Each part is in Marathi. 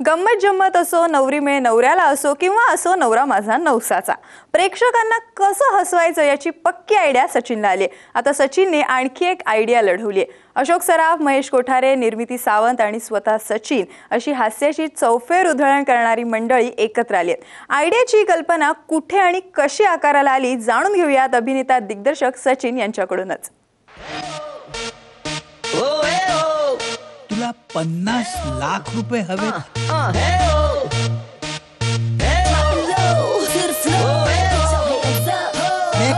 गंमत जम्मत असो नवरी मिळे नवऱ्याला असो किंवा असो नवरा माझा नवसाचा. प्रेक्षकांना कसं हसवायचं याची पक्की आयडिया सचिनला आली आता सचिनने आणखी एक आयडिया लढवली आहे अशोक सराफ महेश कोठारे निर्मिती सावंत आणि स्वतः सचिन अशी हास्याची चौफेर उधळण करणारी मंडळी एकत्र आली आहेत आयडियाची कल्पना कुठे आणि कशी आकाराला आली जाणून घेऊयात अभिनेता दिग्दर्शक सचिन यांच्याकडूनच. पन्नास लाख रुपये हवे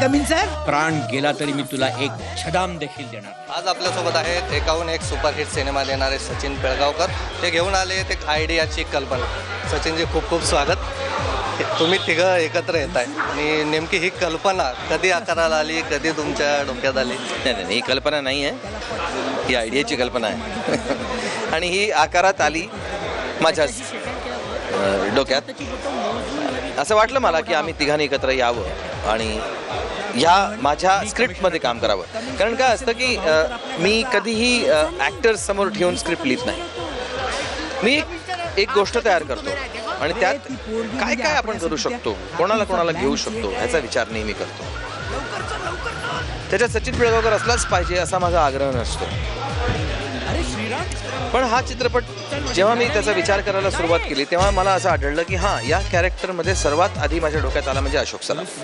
कमीन सर प्राण गेला तरी मी तुला एक छदाम देखील देणार. आज आपल्यासोबत आहेत एकाहून एक सुपरहिट सिनेमा देणारे सचिन पिळगावकर. ते घेऊन आले एक आयडियाची कल्पना. सचिनजी खूप खूप स्वागत. तुम्ही तिघं एकत्र येत आहे आणि नेमकी ही कल्पना कधी आकाराला आली कधी तुमच्या डोक्यात आली? नाही नाही ही कल्पना नाही आहे. ही आयडियाची कल्पना आहे. आणि ही आकारात आली माझ्या डोक्यात. असं वाटलं मला की आम्ही तिघांनी एकत्र यावं आणि ह्या माझ्या स्क्रिप्टमध्ये काम करावं. कारण काय असतं की मी कधीही ॲक्टर्स समोर ठेवून स्क्रिप्ट लिहित नाही. मी एक गोष्ट तयार करतो. आणि त्यात काय काय आपण करू शकतो? कोणाला कोणाला घेऊ शकतो? ह्याचा विचार नेहमी करतो. त्याच्यात सचिन पिळगावकर असलाच पाहिजे असा माझा आग्रह नसतो. पण हा चित्रपट जेव्हा मी त्याचा विचार करायला सुरुवात केली तेव्हा मला असं आढळलं की हां या कॅरेक्टरमध्ये सर्वात आधी माझ्या डोक्यात आला म्हणजे अशोक सराफ.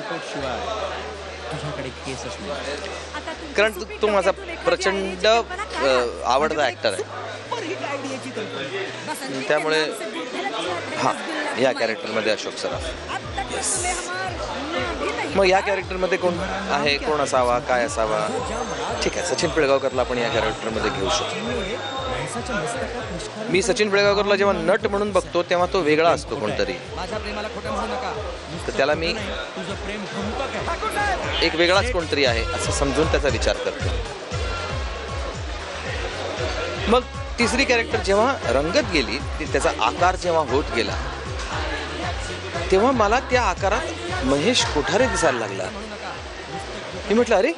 कारण तो- तो माझा प्रचंड आवडता ॲक्टर आहे. त्यामुळे हां या कॅरेक्टरमध्ये अशोक सराफ. येस मग या कॅरेक्टरमध्ये कोण आहे? कोण असावा? काय असावा? ठीक आहे सचिन पिळगावकरला आपण या कॅरेक्टरमध्ये घेऊ शकतो. मी सचिन पिळगावकरला जेव्हा नट म्हणून बघतो तेव्हा तो वेगळा असतो कोणतरी. तर त्याला मी एक वेगळाच कोणतरी आहे असं समजून त्याचा विचार करतो. मग तिसरी कॅरेक्टर जेव्हा रंगत गेली ती- त्याचा आकार जेव्हा होत गेला तेव्हा मला त्या आकारात महेश कोठारे दिसायला लागला. मी म्हटलं अरे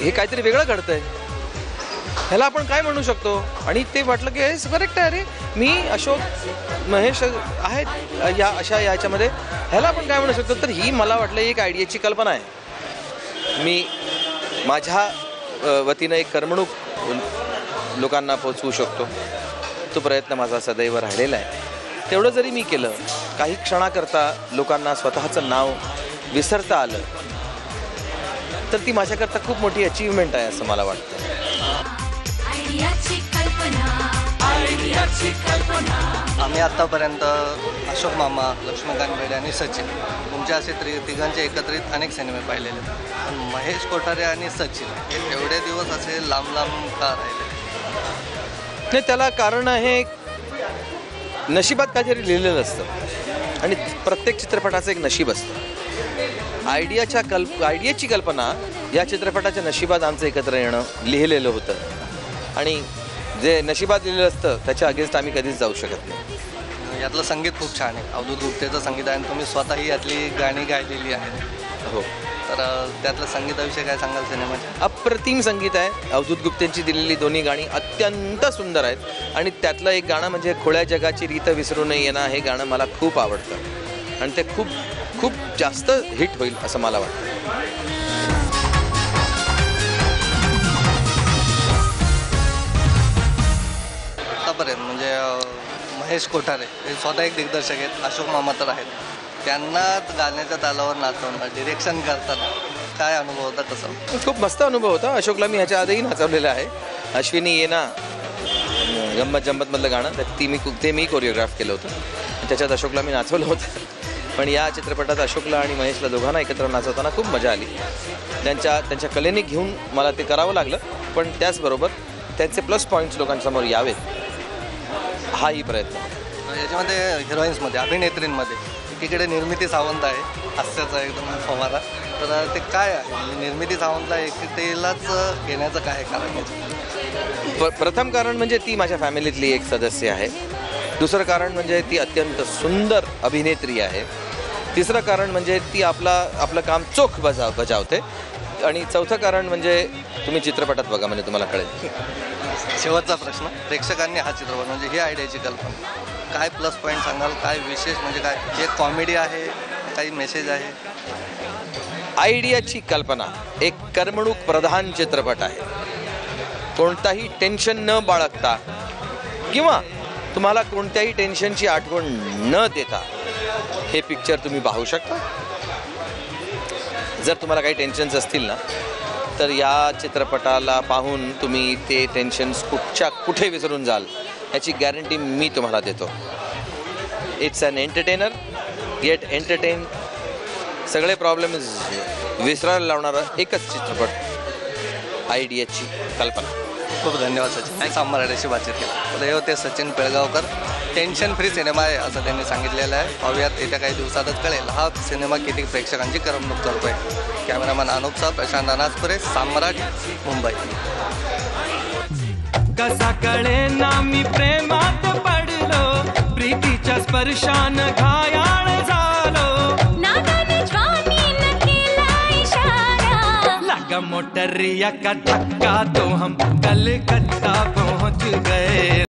हे काहीतरी वेगळं घडतंय. ह्याला आपण काय म्हणू शकतो? आणि ते वाटलं की हे करेक्ट आहे. अरे मी अशोक महेश आहेत या अशा याच्यामध्ये. ह्याला आपण काय म्हणू शकतो? तर ही मला वाटलं एक आयडियाची कल्पना आहे. मी माझ्या वतीनं एक करमणूक लोकांना पोचवू शकतो. तो प्रयत्न माझा सदैव राहिलेला आहे. तेवढं जरी मी केलं काही क्षणाकरता लोकांना स्वतःचं नाव विसरता आलं तर ती माझ्याकरता खूप मोठी अचीवमेंट आहे असं मला वाटतं. आम्ही आत्तापर्यंत अशोक मामा लक्ष्मीकांत बेडे आणि सचिन तुमच्या असे त्रि तिघांचे एकत्रित अनेक सिनेमे पाहिलेले. आहेत. पण महेश कोठारे आणि सचिन हे एवढे दिवस असे लांब लांब का राहिले? नाही त्याला कारण आहे नशिबात काहीतरी लिहिलेलं असतं. आणि प्रत्येक चित्रपटाचं एक नशीब असतं. आयडियाच्या कल्प आयडियाची कल्पना या चित्रपटाच्या नशिबात आमचं एकत्र येणं लिहिलेलं होतं. आणि जे नशिबात लिहिलेलं असतं त्याच्या अगेन्स्ट आम्ही कधीच जाऊ शकत नाही. यातलं संगीत खूप छान आहे. अवधूत गुप्तेचं संगीत आहे आणि तुम्ही स्वतःही यातली गाणी गायलेली आहेत. हो. तर त्यातलं संगीताविषयी काय सांगाल सिनेमाच्या अप्रतिम संगीत आहे. अवधूत गुप्तेंची दिलेली दोन्ही गाणी अत्यंत सुंदर आहेत. आणि त्यातलं एक गाणं म्हणजे खोळ्या जगाची रीत विसरू नये येणं हे गाणं मला खूप आवडतं. आणि ते खूप खूप जास्त हिट होईल असं मला वाटतं. आतापर्यंत म्हणजे महेश कोठारे हे स्वतः एक दिग्दर्शक आहेत. अशोक मामा तर आहेत. त्यांना गाण्याच्या तालावर नाचवणं डिरेक्शन करताना काय अनुभव होता कसं खूप मस्त अनुभव होता. अशोकला मी ह्याच्या आधीही नाचवलेलं आहे. अश्विनी येना गंमत जम्मतमधलं गाणं. त्यात ती मी ते मी कोरिओग्राफ केलं होतं. त्याच्यात अशोकला मी नाचवलं होतं. पण या चित्रपटात अशोकला आणि महेशला दोघांना एकत्र नाचवताना खूप मजा आली. त्यांच्या त्यांच्या कलेने घेऊन मला ते करावं लागलं. पण त्याचबरोबर त्यांचे प्लस पॉईंट्स लोकांसमोर यावेत. हाही प्रयत्न. याच्यामध्ये हिरोईन्समध्ये अभिनेत्रींमध्ये एकीकडे निर्मिती सावंत आहे हास्याचा एकदम फवारा. तर ते काय आहे? म्हणजे निर्मिती सावंतला एकटीलाच घेण्याचं काय कारण आहे? प प्रथम कारण म्हणजे ती माझ्या फॅमिलीतली एक सदस्य आहे. दुसरं कारण म्हणजे ती अत्यंत सुंदर अभिनेत्री आहे. तिसरं कारण म्हणजे ती आपला आपलं काम चोख बजाव बजावते. आणि चौथं कारण म्हणजे तुम्ही चित्रपटात बघा म्हणजे तुम्हाला कळेल. शेवटचा प्रश्न प्रेक्षकांनी हा चित्रपट म्हणजे ही आयडियाची कल्पना. काय प्लस पॉईंट सांगाल? काय विशेष म्हणजे काय? हे कॉमेडी आहे काही मेसेज आहे? आयडियाची कल्पना एक करमणूक प्रधान चित्रपट आहे. कोणताही टेन्शन न बाळगता किंवा तुम्हाला कोणत्याही टेन्शनची आठवण न देता हे पिक्चर तुम्ही पाहू शकता. जर तुम्हाला काही टेन्शन्स असतील ना तर या चित्रपटाला पाहून तुम्ही ते टेन्शन्स कुठच्या कुठे विसरून जाल? याची गॅरंटी मी तुम्हाला देतो. It's an entertainer get entertain सगळे प्रॉब्लेम विसरायला लावणारा एकच चित्रपट आयडियाची कल्पना. खूप धन्यवाद सचिन. साम मराठीशी बातचीत केली. तर हे होते Sachin Pilgaonkar. Tension free cinema आहे असं त्यांनी सांगितलेलं आहे. पाहूयात येत्या काही दिवसातच कळेल हा सिनेमा किती प्रेक्षकांची करमणूक करतोय. कॅमेरामॅन अनूपचा प्रशांत अनासपुरे साम्राट मुंबई. कसा कळे नामी प्रेमात पडलो प्रीतीच्या स्पर्शान घायाळ झालो. लगा मोटरिया का धक्का तो हम कलकत्ता पहुँच गए.